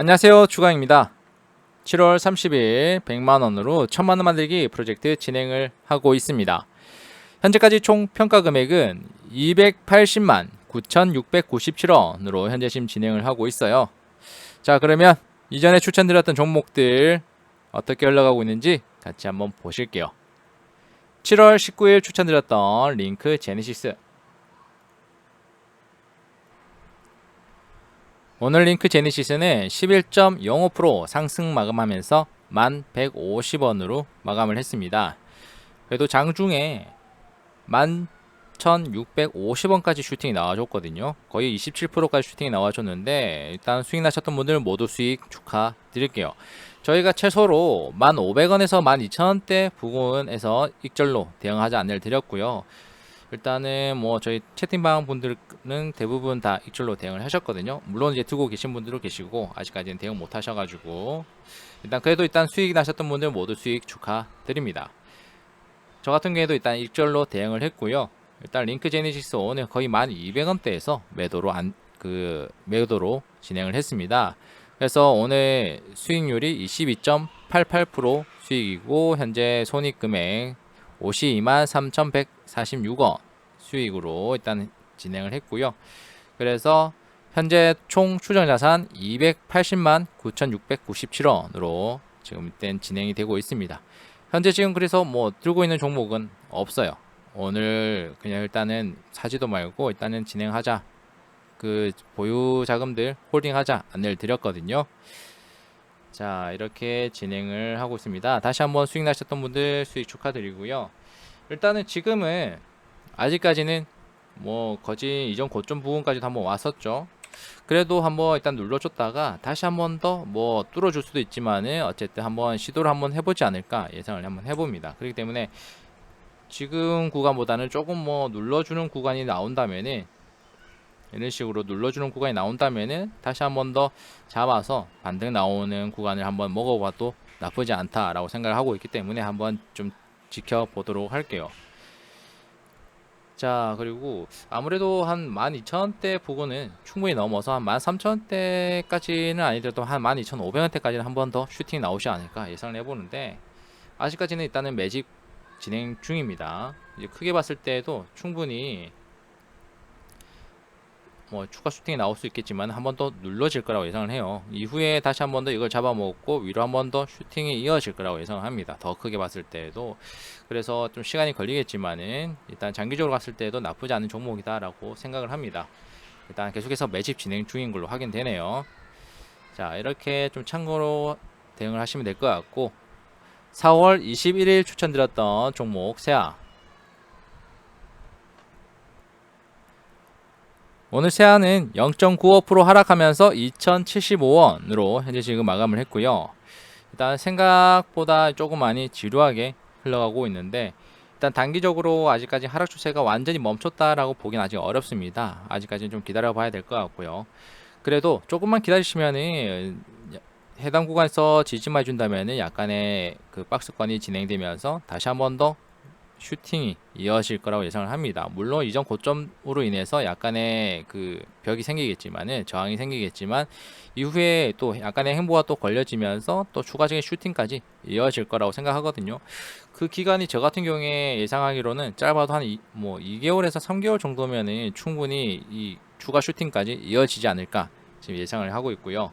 안녕하세요. 주강입니다. 7월 30일 100만원으로 1000만원 만들기 프로젝트 진행을 하고 있습니다. 현재까지 총 평가 금액은 280만 9697원으로 현재 지금 진행을 하고 있어요. 자 그러면 이전에 추천드렸던 종목들 어떻게 흘러가고 있는지 같이 한번 보실게요. 7월 19일 추천드렸던 링크 제네시스 오늘 링크 제네시스는 11.05% 상승 마감하면서 1150원으로 마감을 했습니다. 그래도 장중에 11,650원까지 슈팅이 나와줬거든요. 거의 27%까지 슈팅이 나와줬는데 일단 수익 나셨던 분들 모두 수익 축하드릴게요. 저희가 최소로 1,500원에서 12,000원대 부근에서 익절로 대응하지 않을 드렸고요. 일단은 뭐 저희 채팅방 분들은 대부분 다 익절로 대응을 하셨거든요. 물론 이제 두고 계신 분들도 계시고 아직까지는 대응 못 하셔가지고 일단 그래도 일단 수익 나셨던 분들 모두 수익 축하드립니다. 저 같은 경우에도 일단 익절로 대응을 했고요. 일단 링크 제네시스 오늘 거의 1200원대에서 매도로 안 그 매도로 진행을 했습니다. 그래서 오늘 수익률이 22.88% 수익이고 현재 손익 금액 52만 3,146원 수익으로 일단 진행을 했고요. 그래서 현재 총 추정 자산 280만 9,697원으로 지금 일단 진행이 되고 있습니다. 현재 지금 그래서 뭐 들고 있는 종목은 없어요. 오늘 그냥 일단은 사지도 말고 일단은 진행하자. 그 보유 자금들 홀딩하자 안내를 드렸거든요. 자 이렇게 진행을 하고 있습니다 다시 한번 수익 나셨던 분들 수익 축하드리고요 일단은 지금은 아직까지는 뭐 거진 이전 고점 부분까지도 한번 왔었죠 그래도 한번 일단 눌러줬다가 다시 한번 더 뭐 뚫어줄 수도 있지만은 어쨌든 한번 시도를 한번 해보지 않을까 예상을 한번 해봅니다 그렇기 때문에 지금 구간보다는 조금 뭐 눌러주는 구간이 나온다면은 이런 식으로 눌러주는 구간이 나온다면은 다시 한번 더 잡아서 반등 나오는 구간을 한번 먹어봐도 나쁘지 않다라고 생각을 하고 있기 때문에 한번 좀 지켜보도록 할게요. 자 그리고 아무래도 한 12,000원대 부분은 충분히 넘어서 한 13,000원대까지는 아니더라도 한 12,500원대까지는 한 번 더 슈팅이 나오지 않을까 예상을 해보는데 아직까지는 일단은 매집 진행 중입니다. 이제 크게 봤을 때도 충분히 뭐 추가 슈팅이 나올 수 있겠지만 한 번 더 눌러질 거라고 예상을 해요. 이후에 다시 한 번 더 이걸 잡아먹고 위로 한 번 더 슈팅이 이어질 거라고 예상을 합니다. 더 크게 봤을 때도 그래서 좀 시간이 걸리겠지만은 일단 장기적으로 갔을 때도 나쁘지 않은 종목이다라고 생각을 합니다. 일단 계속해서 매집 진행 중인 걸로 확인되네요. 자 이렇게 좀 참고로 대응을 하시면 될 것 같고 4월 21일 추천드렸던 종목 세아 오늘 세안은 0.95% 하락하면서 2,075원으로 현재 지금 마감을 했고요. 일단 생각보다 조금 많이 지루하게 흘러가고 있는데 일단 단기적으로 아직까지 하락 추세가 완전히 멈췄다라고 보긴 아직 어렵습니다. 아직까지는 좀 기다려 봐야 될 것 같고요. 그래도 조금만 기다리시면은 해당 구간에서 지지만 해준다면은 약간의 그 박스권이 진행되면서 다시 한번 더 슈팅이 이어질 거라고 예상을 합니다. 물론 이전 고점으로 인해서 약간의 그 벽이 생기겠지만은 저항이 생기겠지만 이후에 또 약간의 행보가 또 걸려지면서 또 추가적인 슈팅까지 이어질 거라고 생각하거든요. 그 기간이 저 같은 경우에 예상하기로는 짧아도 한 뭐 2개월에서 3개월 정도면은 충분히 이 추가 슈팅까지 이어지지 않을까 지금 예상을 하고 있고요.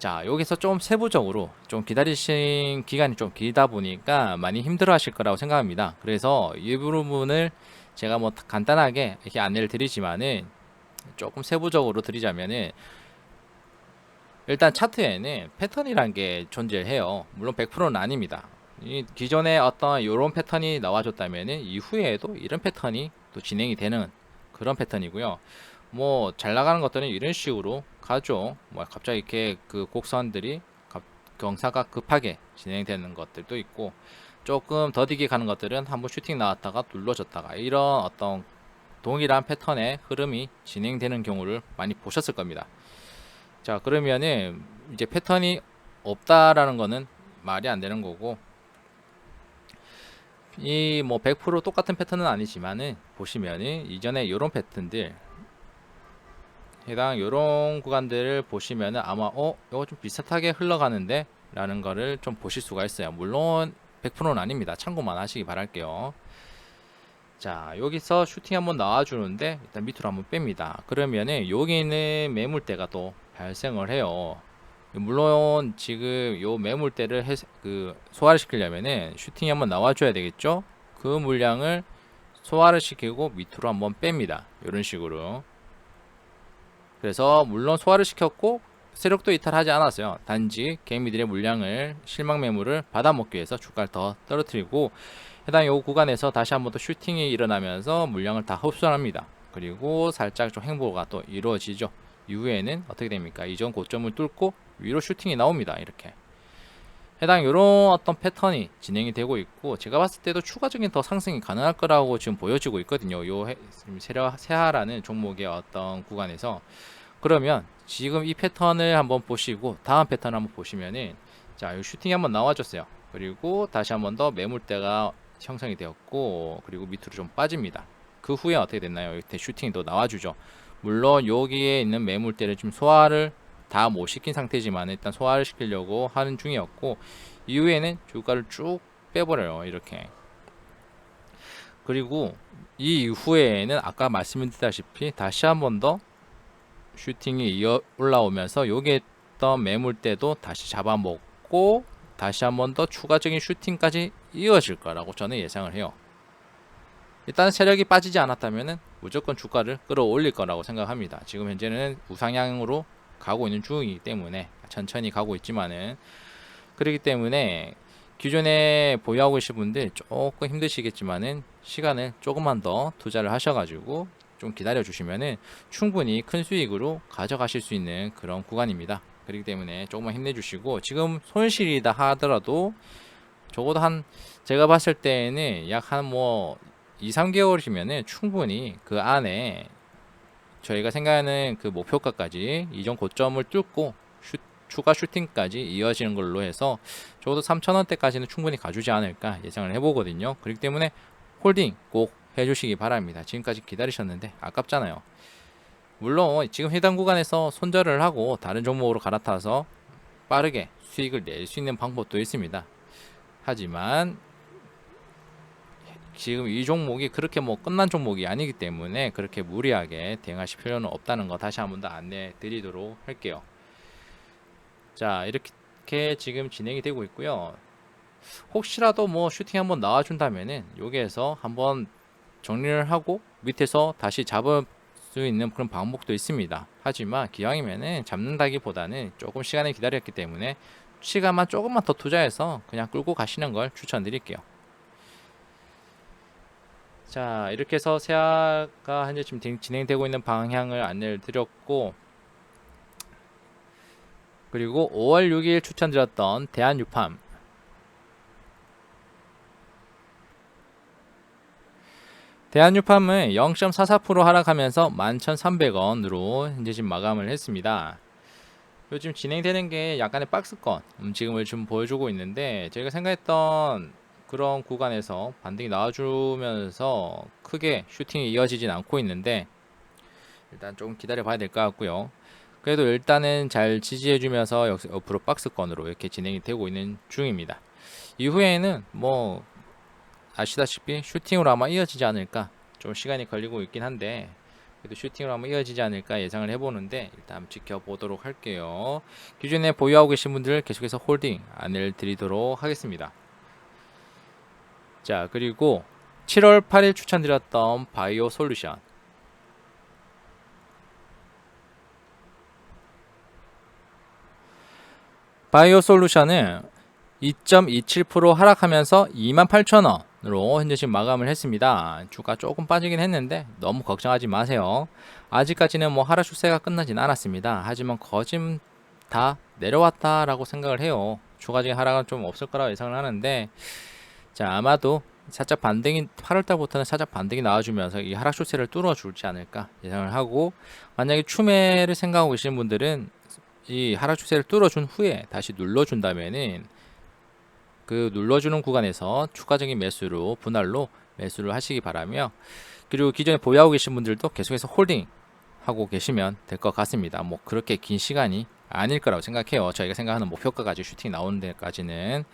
자 여기서 좀 세부적으로 좀 기다리신 기간이 좀 길다 보니까 많이 힘들어 하실 거라고 생각합니다. 그래서 이 부분을 제가 뭐 간단하게 이렇게 안내를 드리지만은 조금 세부적으로 드리자면은 일단 차트에는 패턴이란 게 존재해요. 물론 100%는 아닙니다. 이 기존에 어떤 이런 패턴이 나와줬다면은 이후에도 이런 패턴이 또 진행이 되는 그런 패턴이고요 뭐 잘 나가는 것들은 이런 식으로 가죠. 뭐 갑자기 이렇게 그 곡선들이 경사가 급하게 진행되는 것들도 있고 조금 더디게 가는 것들은 한번 슈팅 나왔다가 눌러졌다가 이런 어떤 동일한 패턴의 흐름이 진행되는 경우를 많이 보셨을 겁니다. 자 그러면은 이제 패턴이 없다라는 거는 말이 안 되는 거고 이 뭐 100% 똑같은 패턴은 아니지만은 보시면은 이전에 이런 패턴들 해당 요런 구간들을 보시면은 아마 어 이거 좀 비슷하게 흘러가는데? 라는 거를 좀 보실 수가 있어요. 물론 100%는 아닙니다. 참고만 하시기 바랄게요. 자 여기서 슈팅 한번 나와주는데 일단 밑으로 한번 뺍니다. 그러면은 여기 있는 매물대가 또 발생을 해요. 물론 지금 요 매물대를 해, 그 소화를 시키려면은 슈팅이 한번 나와줘야 되겠죠? 그 물량을 소화를 시키고 밑으로 한번 뺍니다. 이런 식으로 그래서 물론 소화를 시켰고 세력도 이탈하지 않았어요. 단지 개미들의 물량을 실망 매물을 받아먹기 위해서 주가를 더 떨어뜨리고 해당 요 구간에서 다시 한번 또 슈팅이 일어나면서 물량을 다 흡수합니다. 그리고 살짝 좀 행보가 또 이루어지죠. 이후에는 어떻게 됩니까? 이전 고점을 뚫고 위로 슈팅이 나옵니다. 이렇게. 해당 이런 어떤 패턴이 진행이 되고 있고 제가 봤을 때도 추가적인 더 상승이 가능할 거라고 지금 보여지고 있거든요. 요 해- 세하라는 종목의 어떤 구간에서 그러면 지금 이 패턴을 한번 보시고 다음 패턴 한번 보시면은 자, 이 슈팅이 한번 나와줬어요. 그리고 다시 한번 더 매물대가 형성이 되었고 그리고 밑으로 좀 빠집니다. 그 후에 어떻게 됐나요? 이때 슈팅이 또 나와주죠. 물론 여기에 있는 매물대를 좀 소화를 다 못 시킨 상태지만 일단 소화를 시키려고 하는 중이었고 이후에는 주가를 쭉 빼버려요. 이렇게. 그리고 이 이후에는 아까 말씀드렸다시피 다시 한 번 더 슈팅이 이어 올라오면서 여기에 있던 매물대도 다시 잡아먹고 다시 한 번 더 추가적인 슈팅까지 이어질 거라고 저는 예상을 해요. 일단 세력이 빠지지 않았다면 무조건 주가를 끌어올릴 거라고 생각합니다. 지금 현재는 우상향으로 가고 있는 중이기 때문에 천천히 가고 있지만은 그렇기 때문에 기존에 보유하고 계신 분들 조금 힘드시겠지만은 시간을 조금만 더 투자를 하셔가지고 좀 기다려 주시면은 충분히 큰 수익으로 가져가실 수 있는 그런 구간입니다. 그렇기 때문에 조금만 힘내주시고 지금 손실이다 하더라도 적어도 한 제가 봤을 때는 약 한 뭐 2, 3개월이면은 충분히 그 안에 저희가 생각하는 그 목표가까지 이전 고점을 뚫고 슈, 추가 슈팅까지 이어지는 걸로 해서 적어도 3,000원대까지는 충분히 가주지 않을까 예상을 해보거든요. 그렇기 때문에 홀딩 꼭 해주시기 바랍니다. 지금까지 기다리셨는데 아깝잖아요. 물론 지금 해당 구간에서 손절을 하고 다른 종목으로 갈아타서 빠르게 수익을 낼 수 있는 방법도 있습니다. 하지만 지금 이 종목이 그렇게 뭐 끝난 종목이 아니기 때문에 그렇게 무리하게 대응하실 필요는 없다는 거 다시 한 번 더 안내 드리도록 할게요. 자, 이렇게 지금 진행이 되고 있고요. 혹시라도 뭐 슈팅 한번 나와준다면은 여기에서 한번 정리를 하고 밑에서 다시 잡을 수 있는 그런 방법도 있습니다. 하지만 기왕이면은 잡는다기보다는 조금 시간을 기다렸기 때문에 시간만 조금만 더 투자해서 그냥 끌고 가시는 걸 추천드릴게요. 자 이렇게 해서 세아가 현재 지금 진- 진행되고 있는 방향을 안내를 드렸고 그리고 5월 6일 추천드렸던 대한유팜 대한유팜은 0.44% 하락하면서 11,300원으로 현재 지금 마감을 했습니다. 요즘 진행되는 게 약간의 박스권 움직임을 좀 보여주고 있는데 제가 생각했던 그런 구간에서 반등이 나와주면서 크게 슈팅이 이어지진 않고 있는데 일단 조금 기다려 봐야 될 것 같고요. 그래도 일단은 잘 지지해 주면서 역시 옆으로 박스권으로 이렇게 진행이 되고 있는 중입니다. 이후에는 뭐 아시다시피 슈팅으로 아마 이어지지 않을까 좀 시간이 걸리고 있긴 한데 그래도 슈팅으로 아마 이어지지 않을까 예상을 해보는데 일단 한번 지켜보도록 할게요. 기존에 보유하고 계신 분들 계속해서 홀딩 안내를 드리도록 하겠습니다. 자 그리고 7월 8일 추천드렸던 바이오 솔루션 바이오 솔루션은 2.27% 하락하면서 28,000원으로 현재 지금 마감을 했습니다. 주가 조금 빠지긴 했는데 너무 걱정하지 마세요. 아직까지는 뭐 하락 추세가 끝나진 않았습니다. 하지만 거짐 다 내려왔다라고 생각을 해요. 추가적인 하락은 좀 없을 거라고 예상을 하는데 자 아마도 살짝 반등이 8월달부터는 살짝 반등이 나와주면서 이 하락 추세를 뚫어줄지 않을까 예상을 하고 만약에 추매를 생각하고 계시는 분들은 이 하락 추세를 뚫어준 후에 다시 눌러준다면은 그 눌러주는 구간에서 추가적인 매수로 분할로 매수를 하시기 바라며 그리고 기존에 보유하고 계신 분들도 계속해서 홀딩 하고 계시면 될 것 같습니다. 뭐 그렇게 긴 시간이 아닐 거라고 생각해요. 저희가 생각하는 목표가까지 슈팅 나오는 데까지는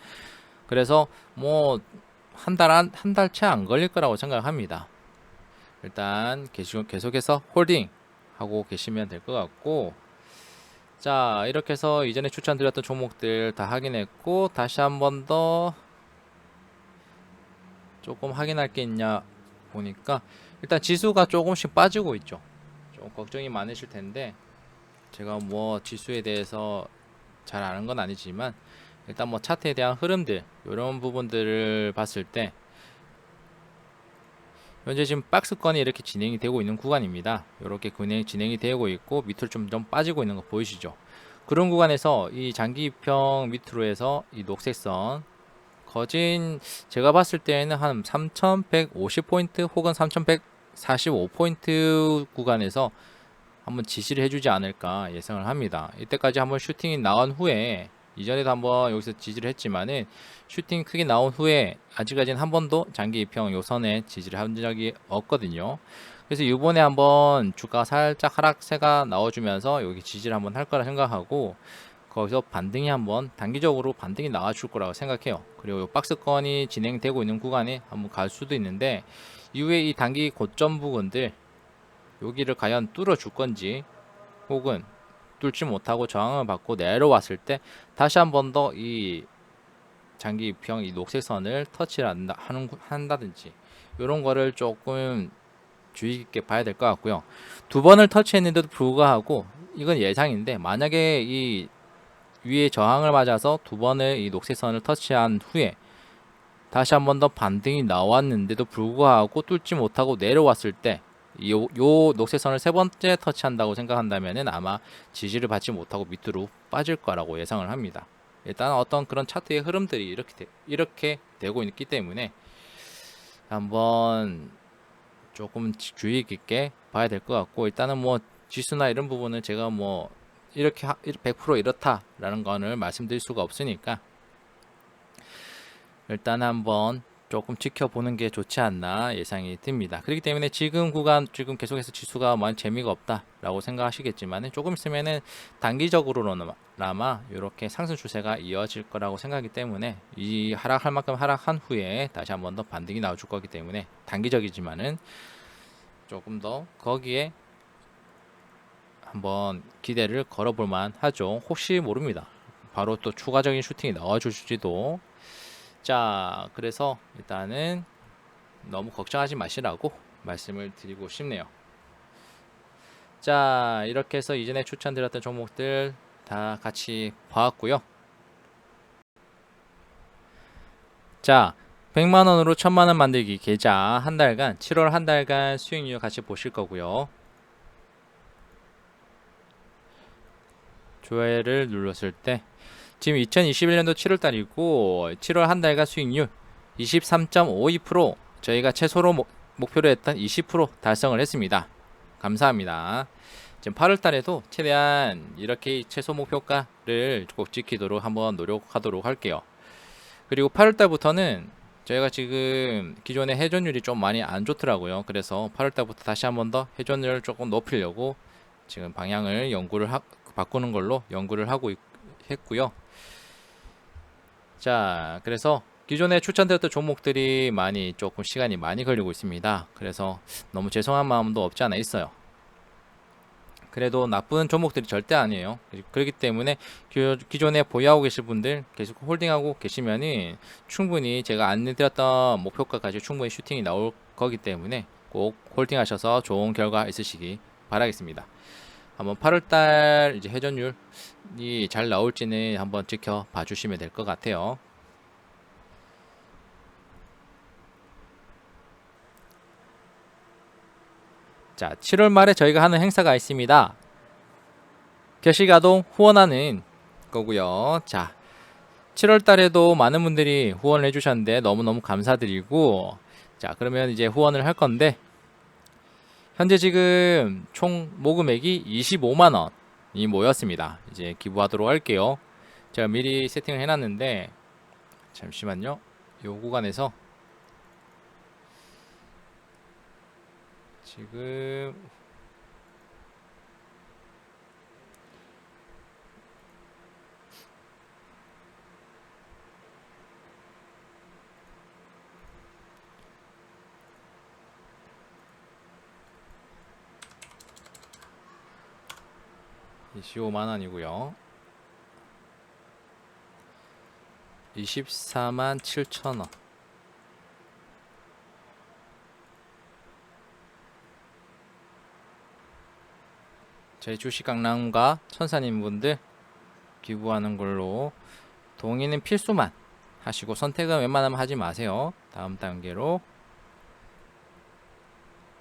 그래서 뭐 한 달 한 한 달 채 안 걸릴 거라고 생각합니다. 일단 계속 계속해서 홀딩 하고 계시면 될 것 같고 자 이렇게 해서 이전에 추천드렸던 종목들 다 확인했고 다시 한 번 더 조금 확인할 게 있냐 보니까 일단 지수가 조금씩 빠지고 있죠. 좀 걱정이 많으실 텐데 제가 뭐 지수에 대해서 잘 아는 건 아니지만 일단 뭐 차트에 대한 흐름들 이런 부분들을 봤을 때 현재 지금 박스권이 이렇게 진행이 되고 있는 구간입니다. 이렇게 진행, 진행이 되고 있고 밑으로 좀, 좀 빠지고 있는 거 보이시죠? 그런 구간에서 이 장기평 밑으로 해서 이 녹색선 거진 제가 봤을 때는 한 3150포인트 혹은 3145포인트 구간에서 한번 지시를 해주지 않을까 예상을 합니다. 이때까지 한번 슈팅이 나온 후에 이전에도 한번 여기서 지지를 했지만은 슈팅 크게 나온 후에 아직까지는 한 번도 장기 입형 요선에 지지를 한 적이 없거든요. 그래서 이번에 한번 주가 살짝 하락세가 나와주면서 여기 지지를 한번 할 거라 생각하고 거기서 반등이 한번 단기적으로 반등이 나와줄 거라고 생각해요. 그리고 이 박스권이 진행되고 있는 구간에 한번 갈 수도 있는데 이후에 이 단기 고점 부분들 여기를 과연 뚫어줄 건지 혹은 뚫지 못하고 저항을 받고 내려왔을 때 다시 한 번 더 이 장기 입형 이 녹색 선을 터치를 한다, 하는, 한다든지 이런 거를 조금 주의 깊게 봐야 될 것 같고요. 두 번을 터치했는데도 불구하고 이건 예상인데 만약에 이 위에 저항을 맞아서 두 번을 이 녹색 선을 터치한 후에 다시 한 번 더 반등이 나왔는데도 불구하고 뚫지 못하고 내려왔을 때 요, 요 녹색선을 세 번째 터치한다고 생각한다면은 아마 지지를 받지 못하고 밑으로 빠질 거라고 예상을 합니다. 일단 어떤 그런 차트의 흐름들이 이렇게 되, 이렇게 되고 있기 때문에 한번 조금 주의 깊게 봐야 될 것 같고 일단은 뭐 지수나 이런 부분은 제가 뭐 이렇게 100% 이렇다라는 거를 말씀드릴 수가 없으니까 일단 한번 조금 지켜보는 게 좋지 않나 예상이 듭니다. 그렇기 때문에 지금 구간 지금 계속해서 지수가 많이 재미가 없다라고 생각하시겠지만 조금 있으면은 단기적으로나마 이렇게 상승 추세가 이어질 거라고 생각하기 때문에 이 하락할 만큼 하락한 후에 다시 한번 더 반등이 나와줄 거기 때문에 단기적이지만은 조금 더 거기에 한번 기대를 걸어볼 만 하죠. 혹시 모릅니다. 바로 또 추가적인 슈팅이 나와줄지도 자, 그래서 일단은 너무 걱정하지 마시라고 말씀을 드리고 싶네요. 자, 이렇게 해서 이전에 추천드렸던 종목들 다 같이 봐왔고요. 자, 100만 원으로 1000만 원 만들기 계좌 한 달간, 7월 한 달간 수익률 같이 보실 거고요. 좋아요를 눌렀을 때 지금 2021년도 7월 달이고 7월 한 달간 수익률 23.52% 저희가 최소로 목, 목표로 했던 20% 달성을 했습니다. 감사합니다. 지금 8월 달에도 최대한 이렇게 최소 목표가를 꼭 지키도록 한번 노력하도록 할게요. 그리고 8월 달부터는 저희가 지금 기존의 회전율이 좀 많이 안 좋더라고요. 그래서 8월 달부터 다시 한번 더 회전율을 조금 높이려고 지금 방향을 연구를 하, 바꾸는 걸로 연구를 하고 있, 했고요. 자, 그래서 기존에 추천드렸던 종목들이 많이 조금 시간이 많이 걸리고 있습니다. 그래서 너무 죄송한 마음도 없지 않아 있어요. 그래도 나쁜 종목들이 절대 아니에요. 그렇기 때문에 기존에 보유하고 계실 분들 계속 홀딩하고 계시면은 충분히 제가 안내드렸던 목표가까지 충분히 슈팅이 나올 거기 때문에 꼭 홀딩하셔서 좋은 결과 있으시기 바라겠습니다. 한번 8월달 이제 회전율이 잘 나올지는 한번 지켜봐 주시면 될 것 같아요. 자, 7월 말에 저희가 하는 행사가 있습니다. 결식아동 후원하는 거고요. 자, 7월 달에도 많은 분들이 후원을 해주셨는데 너무너무 감사드리고, 자, 그러면 이제 후원을 할 건데, 현재 지금 총 모금액이 25만 원이 모였습니다. 이제 기부하도록 할게요. 제가 미리 세팅을 해놨는데 잠시만요. 요 구간에서 지금 25만 원이고요. 24만 7천 원. 저희 주식 강남과 천사님 분들 기부하는 걸로 동의는 필수만 하시고 선택은 웬만하면 하지 마세요. 다음 단계로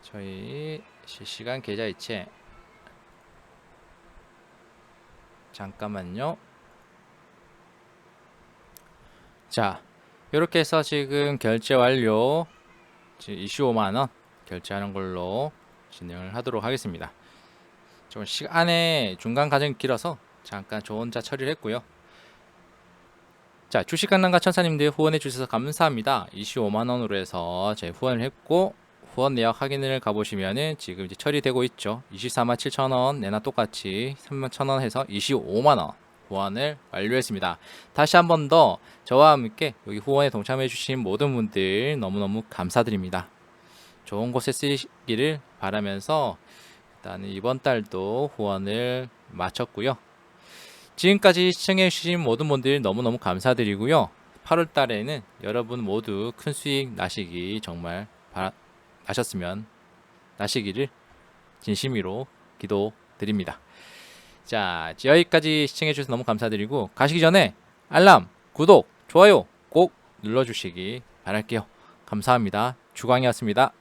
저희 실시간 계좌 이체 잠깐만요. 자, 이렇게 해서 지금 결제 완료. 지금 25만 원 결제하는 걸로 진행을 하도록 하겠습니다. 좀 시간에 중간 과정이 길어서 잠깐 저 혼자 처리를 했고요. 자, 주식 강남과 천사님들 후원해 주셔서 감사합니다. 25만 원으로 해서 제 후원을 했고 후원 내역 확인을 가보시면은 지금 이제 처리되고 있죠. 24만 7천 원 내나 똑같이 3만 1천 원 해서 25만 원 후원을 완료했습니다. 다시 한 번 더 저와 함께 여기 후원에 동참해 주신 모든 분들 너무너무 감사드립니다. 좋은 곳에 쓰이기를 바라면서 일단 이번 달도 후원을 마쳤고요. 지금까지 시청해 주신 모든 분들 너무너무 감사드리고요. 8월 달에는 여러분 모두 큰 수익 나시기 정말 바, 나셨으면 나시기를 진심으로 기도드립니다. 자, 여기까지 시청해 주셔서 너무 감사드리고 가시기 전에 알람, 구독, 좋아요 꼭 눌러주시기 바랄게요. 감사합니다. 주광이었습니다.